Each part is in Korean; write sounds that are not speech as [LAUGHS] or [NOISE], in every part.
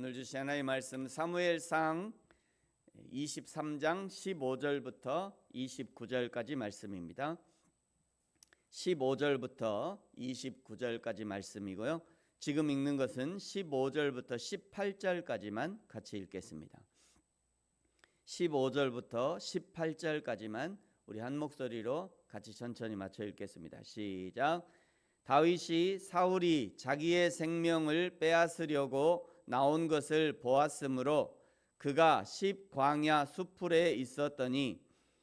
오늘 주신 하나의 말씀 사무엘상 23장 15절부터 29절까지 말씀입니다. 15절부터 29절까지 말씀이고요. 지금 읽는 것은 15절부터 18절까지만 같이 읽겠습니다. 15절부터 18절까지만 우리 한 목소리로 같이 천천히 맞춰 읽겠습니다. 시작. 다윗이 사울이 자기의 생명을 빼앗으려고 나온 것을 보았으므로 그가 십 광야 수풀에 있었더니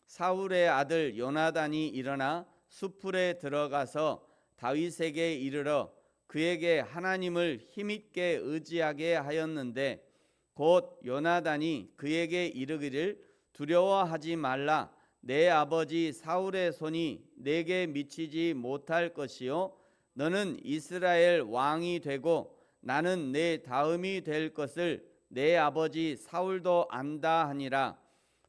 사울의 아들 요나단이 일어나 수풀에 들어가서 다윗에게 이르러 그에게 하나님을 힘있게 의지하게 하였는데 곧 요나단이 그에게 이르기를 두려워하지 말라. 내 아버지 사울의 손이 내게 미치지 못할 것이요. 너는 이스라엘 왕이 되고 나는 내 다음이 될 것을 내 아버지 사울도 안다 하니라.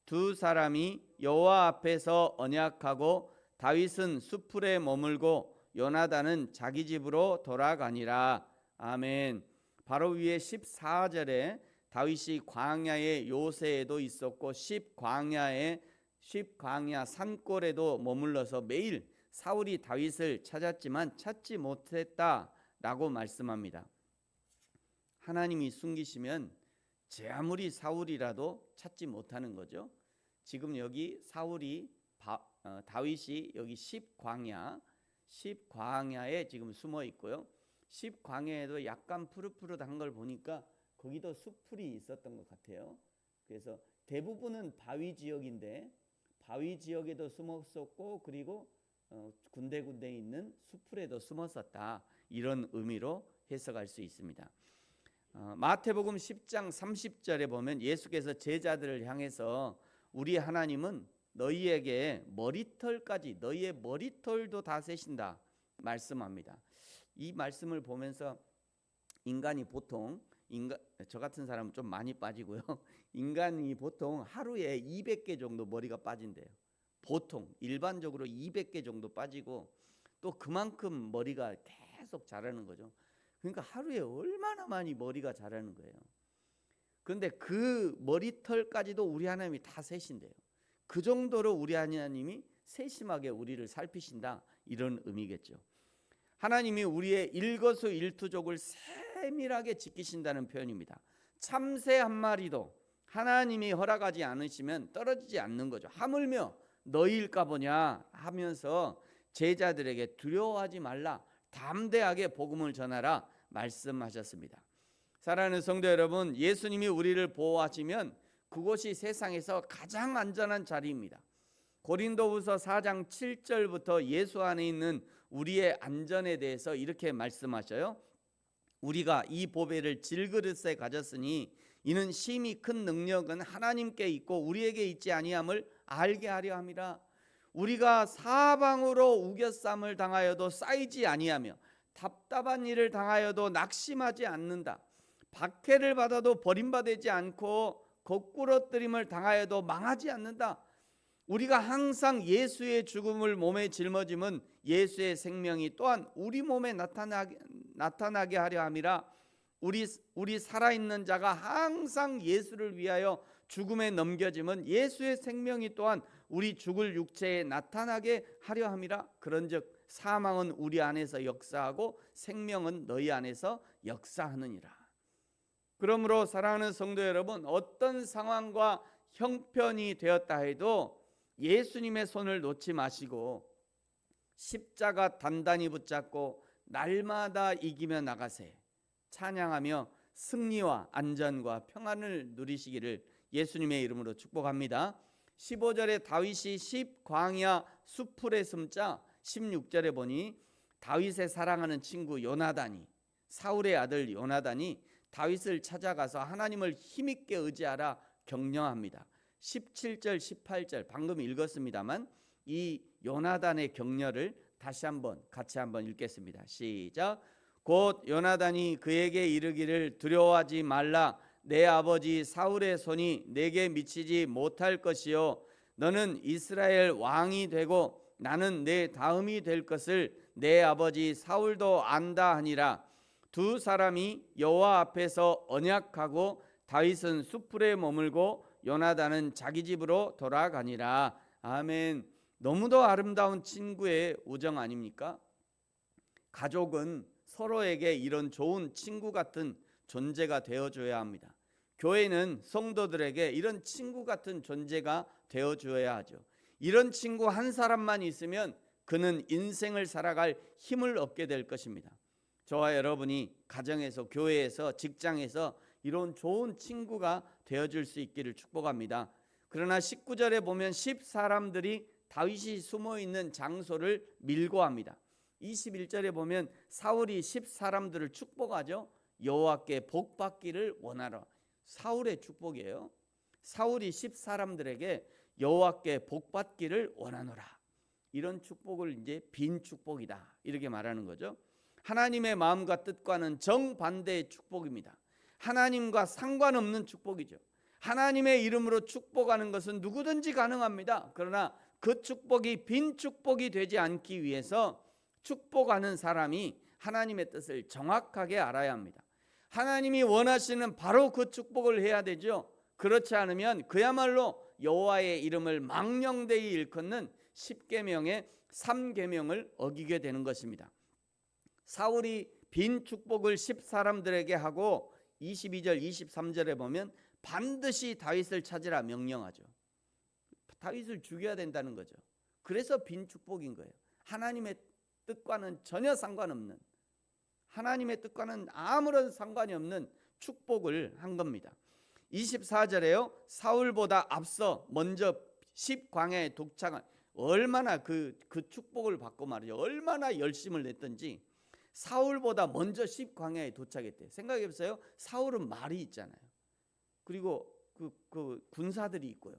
두 사람이 여호와 앞에서 언약하고 다윗은 수풀에 머물고 요나단은 자기 집으로 돌아가니라. 아멘. 바로 위에 14절에 다윗이 광야의 요새에도 있었고 10광야의 10광야 산골에도 머물러서 매일 사울이 다윗을 찾았지만 찾지 못했다라고 말씀합니다. 하나님이 숨기시면 제 아무리 사울이라도 찾지 못하는 거죠. 지금 여기 사울이 바, 어, 다윗이 여기 10광야 10광야에 지금 숨어 있고요. 10광야에도 약간 푸릇푸릇한 걸 보니까 거기도 수풀이 있었던 것 같아요. 그래서 대부분은 바위 지역인데 바위 지역에도 숨었었고 그리고 어, 군데군데 있는 수풀에도 숨었었다 이런 의미로 해석할 수 있습니다. 어, 마태복음 10장 30절에 보면 예수께서 제자들을 향해서 우리 하나님은 너희에게 머리털까지 너희의 머리털도 다 세신다 말씀합니다. 이 말씀을 보면서 인간이 보통 인간 저 같은 사람은 좀 많이 빠지고요. [LAUGHS] 인간이 보통 하루에 200개 정도 머리가 빠진대요. 보통 일반적으로 200개 정도 빠지고 또 그만큼 머리가 계속 자라는 거죠. 그러니까 하루에 얼마나 많이 머리가 자라는 거예요. 그런데 그 머리털까지도 우리 하나님이 다 세신대요. 그 정도로 우리 하나님이 세심하게 우리를 살피신다 이런 의미겠죠. 하나님이 우리의 일거수일투족을 세밀하게 지키신다는 표현입니다. 참새 한 마리도 하나님이 허락하지 않으시면 떨어지지 않는 거죠. 하물며 너희일까 보냐 하면서 제자들에게 두려워하지 말라 담대하게 복음을 전하라 말씀하셨습니다. 사랑하는 성도 여러분, 예수님이 우리를 보호하시면 그곳이 세상에서 가장 안전한 자리입니다. 고린도후서 4장 7절부터 예수 안에 있는 우리의 안전에 대해서 이렇게 말씀하셔요. 우리가 이 보배를 질그릇에 가졌으니 이는 심히 큰 능력은 하나님께 있고 우리에게 있지 아니함을 알게 하려 함이라. 우리가 사방으로 우겨쌈을 당하여도 쌓이지 아니하며 답답한 일을 당하여도 낙심하지 않는다. 박해를 받아도 버림받지 않고 거꾸러뜨림을 당하여도 망하지 않는다. 우리가 항상 예수의 죽음을 몸에 짊어짐은 예수의 생명이 또한 우리 몸에 나타나게, 나타나게 하려 함이라 우리 우리 살아 있는 자가 항상 예수를 위하여 죽음에 넘겨짐은 예수의 생명이 또한 우리 죽을 육체에 나타나게 하려 함이라 그런즉 사망은 우리 안에서 역사하고 생명은 너희 안에서 역사하느니라. 그러므로 사랑하는 성도 여러분 어떤 상황과 형편이 되었다 해도 예수님의 손을 놓지 마시고 십자가 단단히 붙잡고 날마다 이기며 나가세 찬양하며 승리와 안전과 평안을 누리시기를 예수님의 이름으로 축복합니다. 15절에 다윗이 십 광야 수풀에 숨자 16절에 보니 다윗의 사랑하는 친구 요나단이 사울의 아들 요나단이 다윗을 찾아가서 하나님을 힘있게 의지하라 격려합니다. 17절 18절 방금 읽었습니다만 이 요나단의 격려를 다시 한번 같이 한번 읽겠습니다. 시작. 곧 요나단이 그에게 이르기를 두려워하지 말라 내 아버지 사울의 손이 내게 미치지 못할 것이요 너는 이스라엘 왕이 되고 나는 내 다음이 될 것을 내 아버지 사울도 안다 하니라 두 사람이 여호와 앞에서 언약하고 다윗은 수풀에 머물고 요나단은 자기 집으로 돌아가니라. 아멘. 너무도 아름다운 친구의 우정 아닙니까? 가족은 서로에게 이런 좋은 친구 같은 존재가 되어 줘야 합니다. 교회는 성도들에게 이런 친구 같은 존재가 되어 줘야 하죠. 이런 친구 한 사람만 있으면 그는 인생을 살아갈 힘을 얻게 될 것입니다. 저와 여러분이 가정에서 교회에서 직장에서 이런 좋은 친구가 되어 줄수 있기를 축복합니다. 그러나 19절에 보면 10 사람들이 다윗이 숨어 있는 장소를 밀고 합니다. 21절에 보면 사울이 10 사람들을 축복하죠. 여호와께 복 받기를 원하라. 사울의 축복이에요. 사울이 10 사람들에게 여호와께 복 받기를 원하노라. 이런 축복을 이제 빈 축복이다. 이렇게 말하는 거죠. 하나님의 마음과 뜻과는 정반대의 축복입니다. 하나님과 상관없는 축복이죠. 하나님의 이름으로 축복하는 것은 누구든지 가능합니다. 그러나 그 축복이 빈 축복이 되지 않기 위해서 축복하는 사람이 하나님의 뜻을 정확하게 알아야 합니다. 하나님이 원하시는 바로 그 축복을 해야 되죠. 그렇지 않으면 그야말로 여호와의 이름을 망령되이 일컫는 10계명의 3계명을 어기게 되는 것입니다. 사울이 빈 축복을 10 사람들에게 하고 22절 23절에 보면 반드시 다윗을 찾으라 명령하죠. 다윗을 죽여야 된다는 거죠. 그래서 빈 축복인 거예요. 하나님의 뜻과는 전혀 상관없는 하나님의 뜻과는 아무런 상관이 없는 축복을 한 겁니다. 24절에요. 사울보다 앞서 먼저 10광야에 독창한 얼마나 그, 그 축복을 받고 말이죠. 얼마나 열심을 냈던지 사울보다 먼저 10광야에 도착했대. 생각해 보세요. 사울은 말이 있잖아요. 그리고 그, 그 군사들이 있고요.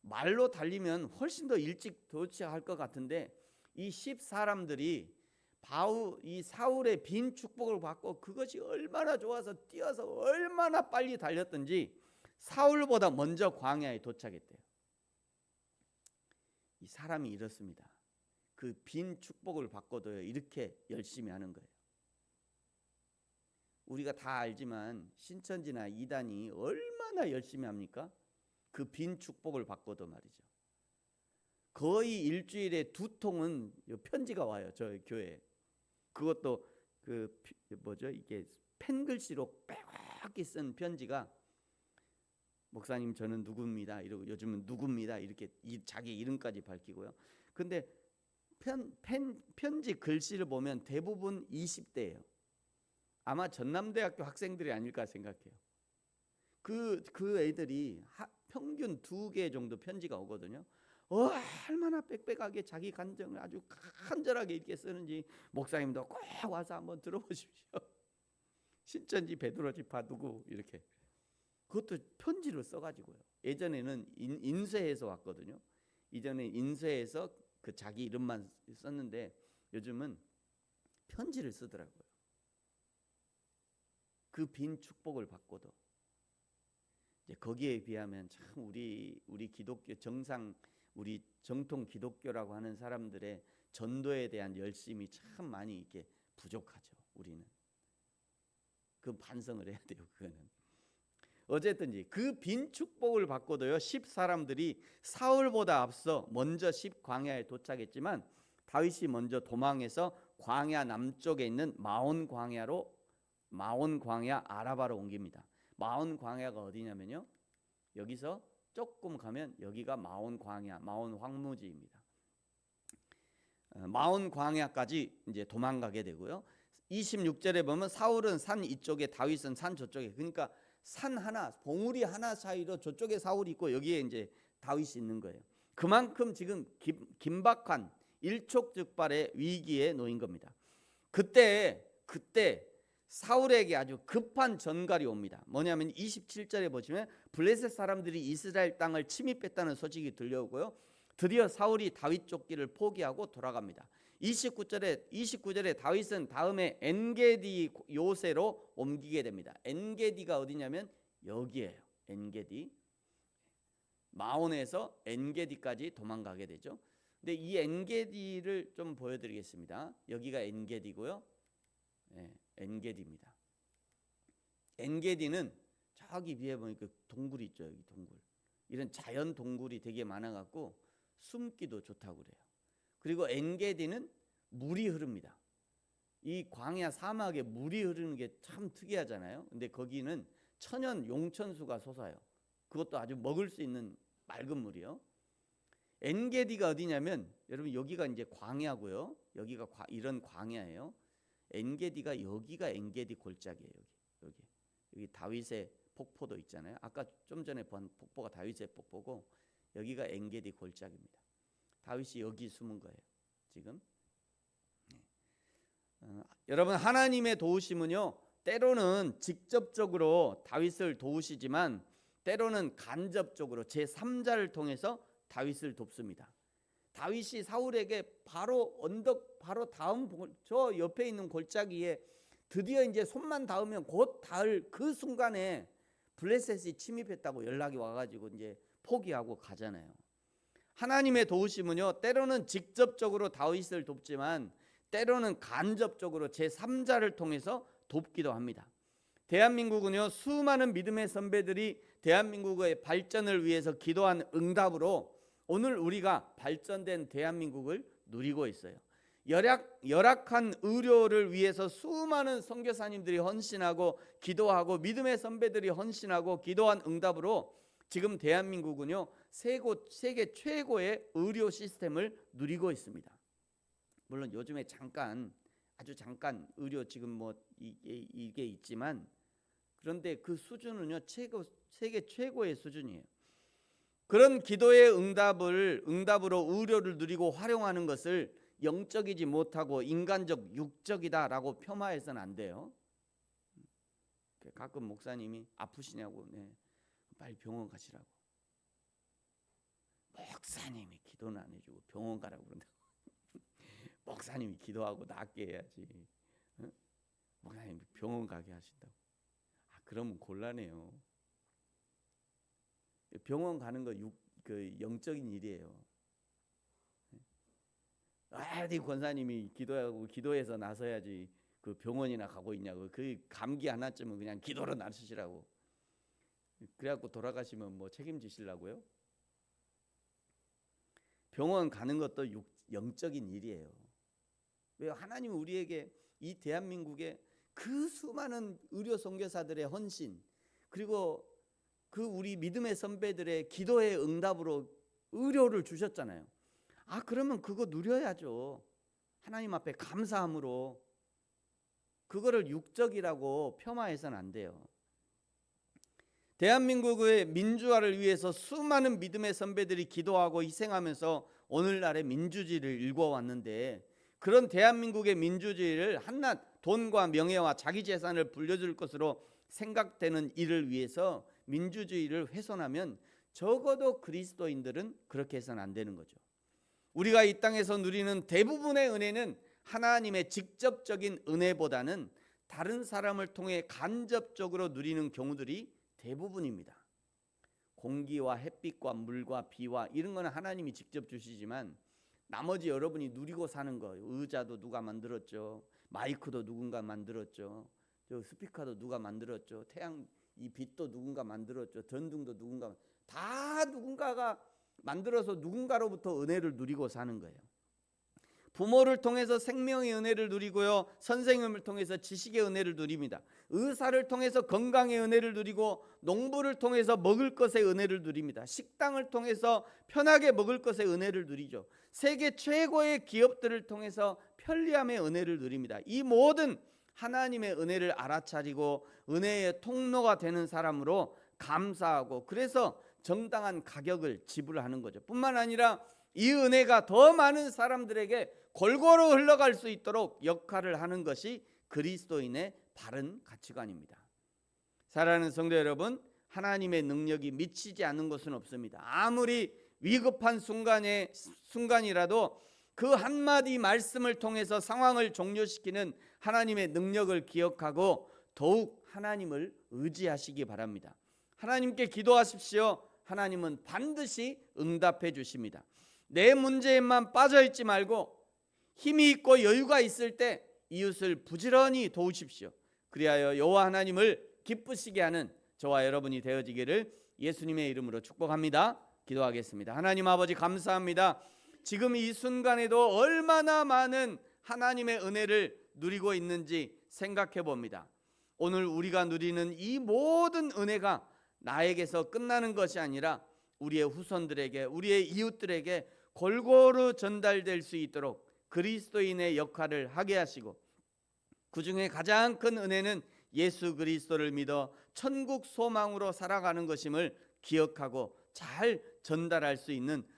말로 달리면 훨씬 더 일찍 도착할 것 같은데 이 10 사람들이 바우 이 사울의 빈 축복을 받고 그것이 얼마나 좋아서 뛰어서 얼마나 빨리 달렸던지 사울보다 먼저 광야에 도착했대요. 이 사람이 이렇습니다. 그 빈 축복을 받고도요 이렇게 열심히 하는 거예요. 우리가 다 알지만 신천지나 이단이 얼마나 열심히 합니까? 그 빈 축복을 받고도 말이죠. 거의 일주일에 두 통은 편지가 와요. 저희 교회. 그것도 그 뭐죠? 이게 펜글씨로 빼곡히 쓴 편지가 목사님 저는 누구입니다. 이러고 요즘은 누구입니다. 이렇게 자기 이름까지 밝히고요. 근데 편, 펜, 편지 글씨를 보면 대부분 20대예요. 아마 전남대학교 학생들이 아닐까 생각해요. 그, 그 애들이 하, 평균 두 개 정도 편지가 오거든요. 어, 얼마나 빽빽하게 자기 감정을 아주 간절하게 이렇게 쓰는지 목사님도 꼭 와서 한번 들어보십시오. [LAUGHS] 신천지 베드로 지 파두고 이렇게 그것도 편지를 써가지고요. 예전에는 인, 인쇄해서 왔거든요. 이전에 인쇄해서 그 자기 이름만 썼는데 요즘은 편지를 쓰더라고요. 그 빈 축복을 받고도 이제 거기에 비하면 참 우리 우리 기독교 정상 우리 정통 기독교라고 하는 사람들의 전도에 대한 열심이 참 많이 이렇게 부족하죠. 우리는 그 반성을 해야 돼요. 그거는 어쨌든지 그 빈 축복을 받고도요. 10 사람들이 사울보다 앞서 먼저 10 광야에 도착했지만 다윗이 먼저 도망해서 광야 남쪽에 있는 마온 광야로 마온 광야 아라바로 옮깁니다. 마온 광야가 어디냐면요. 여기서 조금 가면 여기가 마온 광야, 마온 황무지입니다. 어, 마온 광야까지 이제 도망가게 되고요. 26절에 보면 사울은 산 이쪽에 다윗은 산 저쪽에 그러니까 산 하나 봉우리 하나 사이로 저쪽에 사울이 있고 여기에 이제 다윗이 있는 거예요. 그만큼 지금 긴박한 일촉즉발의 위기에 놓인 겁니다. 그때 그때 사울에게 아주 급한 전갈이 옵니다. 뭐냐면 27절에 보시면 블레셋 사람들이 이스라엘 땅을 침입했다는 소식이 들려오고요. 드디어 사울이 다윗 쫓기를 포기하고 돌아갑니다. 29절에 29절에 다윗은 다음에 엔게디 요새로 옮기게 됩니다. 엔게디가 어디냐면 여기에요. 엔게디. 마온에서 엔게디까지 도망가게 되죠. 근데 이 엔게디를 좀 보여드리겠습니다. 여기가 엔게디고요. 네, 엔게디입니다. 엔게디는 저기 위에 보니까 동굴 있죠 여기 동굴 이런 자연 동굴이 되게 많아 갖고 숨기도 좋다고 그래요. 그리고 엔게디는 물이 흐릅니다. 이 광야 사막에 물이 흐르는 게 참 특이하잖아요. 근데 거기는 천연 용천수가 솟아요. 그것도 아주 먹을 수 있는 맑은 물이요. 엔게디가 어디냐면 여러분 여기가 이제 광야고요. 여기가 과- 이런 광야예요. 엔게디가 여기가 엔게디 골짜기예요. 여기 여기 여기 다윗의 폭포도 있잖아요. 아까 좀 전에 본 폭포가 다윗의 폭포고 여기가 엔게디 골짜기입니다. 다윗이 여기 숨은 거예요. 지금 네. 어, 여러분 하나님의 도우심은요 때로는 직접적으로 다윗을 도우시지만 때로는 간접적으로 제 3자를 통해서 다윗을 돕습니다. 다윗이 사울에게 바로 언덕 바로 다음 골- 저 옆에 있는 골짜기에 드디어 이제 손만 닿으면 곧 닿을 그 순간에 블레셋이 침입했다고 연락이 와가지고 이제 포기하고 가잖아요. 하나님의 도우심은요 때로는 직접적으로 다윗을 돕지만 때로는 간접적으로 제 3자를 통해서 돕기도 합니다. 대한민국은요 수많은 믿음의 선배들이 대한민국의 발전을 위해서 기도한 응답으로 오늘 우리가 발전된 대한민국을 누리고 있어요. 열악 열악한 의료를 위해서 수많은 선교사님들이 헌신하고 기도하고 믿음의 선배들이 헌신하고 기도한 응답으로 지금 대한민국은요 세계, 세계 최고의 의료 시스템을 누리고 있습니다. 물론 요즘에 잠깐 아주 잠깐 의료 지금 뭐 이게, 이게 있지만 그런데 그 수준은요 최고 세계 최고의 수준이에요. 그런 기도의 응답을 응답으로 의료를 누리고 활용하는 것을 영적이지 못하고 인간적 육적이다라고 폄하해서는 안 돼요. 가끔 목사님이 아프시냐고 네. 빨리 병원 가시라고. 목사님이 기도는 안 해주고 병원 가라고 그런다고. [LAUGHS] 목사님이 기도하고 낫게 해야지. 응? 목사님 병원 가게 하신다고. 아 그러면 곤란해요. 병원 가는 거 육, 그 영적인 일이에요. 어디 권사님이 기도하고 기도해서 나서야지 그 병원이나 가고 있냐고 그 감기 하나쯤은 그냥 기도로 나서시라고 그래갖고 돌아가시면 뭐 책임지시려고요? 병원 가는 것도 육, 영적인 일이에요. 왜 하나님 우리에게 이 대한민국에 그 수많은 의료 선교사들의 헌신 그리고 그 우리 믿음의 선배들의 기도의 응답으로 의료를 주셨잖아요. 아 그러면 그거 누려야죠. 하나님 앞에 감사함으로 그거를 육적이라고 폄하해서는 안 돼요. 대한민국의 민주화를 위해서 수많은 믿음의 선배들이 기도하고 희생하면서 오늘날의 민주주의를 일궈왔는데 그런 대한민국의 민주주의를 한낱 돈과 명예와 자기 재산을 불려줄 것으로 생각되는 일을 위해서 민주주의를 훼손하면 적어도 그리스도인들은 그렇게 해서는 안 되는 거죠. 우리가 이 땅에서 누리는 대부분의 은혜는 하나님의 직접적인 은혜보다는 다른 사람을 통해 간접적으로 누리는 경우들이 대부분입니다. 공기와 햇빛과 물과 비와 이런 거는 하나님이 직접 주시지만 나머지 여러분이 누리고 사는 거 의자도 누가 만들었죠. 마이크도 누군가 만들었죠. 저 스피커도 누가 만들었죠. 태양 이 빛도 누군가 만들었죠. 전등도 누군가 다 누군가가 만들어서 누군가로부터 은혜를 누리고 사는 거예요. 부모를 통해서 생명의 은혜를 누리고요. 선생님을 통해서 지식의 은혜를 누립니다. 의사를 통해서 건강의 은혜를 누리고 농부를 통해서 먹을 것의 은혜를 누립니다. 식당을 통해서 편하게 먹을 것의 은혜를 누리죠. 세계 최고의 기업들을 통해서 편리함의 은혜를 누립니다. 이 모든 하나님의 은혜를 알아차리고 은혜의 통로가 되는 사람으로 감사하고 그래서 정당한 가격을 지불하는 거죠. 뿐만 아니라 이 은혜가 더 많은 사람들에게 골고루 흘러갈 수 있도록 역할을 하는 것이 그리스도인의 바른 가치관입니다. 사랑하는 성도 여러분, 하나님의 능력이 미치지 않는 것은 없습니다. 아무리 위급한 순간에 순간이라도 그 한마디 말씀을 통해서 상황을 종료시키는 하나님의 능력을 기억하고 더욱 하나님을 의지하시기 바랍니다. 하나님께 기도하십시오. 하나님은 반드시 응답해 주십니다. 내 문제에만 빠져 있지 말고 힘이 있고 여유가 있을 때 이웃을 부지런히 도우십시오. 그리하여 여호와 하나님을 기쁘시게 하는 저와 여러분이 되어지기를 예수님의 이름으로 축복합니다. 기도하겠습니다. 하나님 아버지 감사합니다. 지금 이 순간에도 얼마나 많은 하나님의 은혜를 누리고 있는지 생각해 봅니다. 오늘 우리가 누리는 이 모든 은혜가 나에게서 끝나는 것이 아니라 우리의 후손들에게 우리의 이웃들에게 골고루 전달될 수 있도록 그리스도인의 역할을 하게 하시고 그 중에 가장 큰 은혜는 예수 그리스도를 믿어 천국 소망으로 살아가는 것임을 기억하고 잘 전달할 수 있는